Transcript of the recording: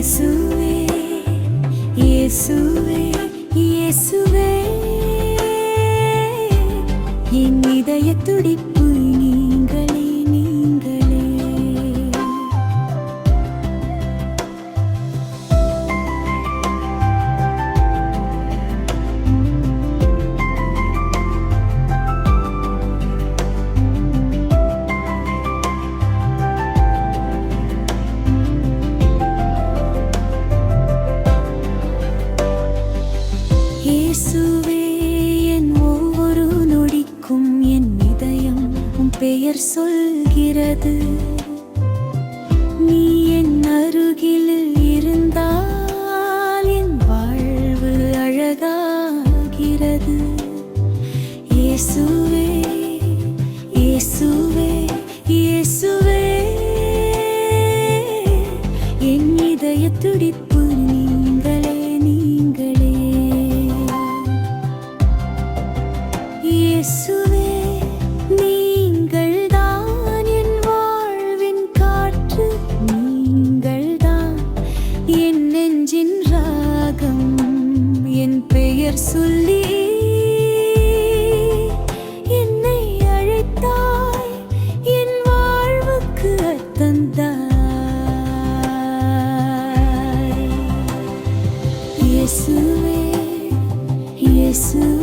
இயேசுவே இயேசுவே இயேசுவே. என் இதய துடிப்பு பெயர் சொல்கிறது. நீ என் அருகில் இருந்தால் என் வாழ்வு அழகாகிறது. இயேசுவே இயேசுவே இயேசுவே. என் இதய துடிப்பு சொல்லி என்னை அழைத்தாய். என் வாழ்வுக்கு அர்த்தந்தாய் இயேசுவே இயேசுவே.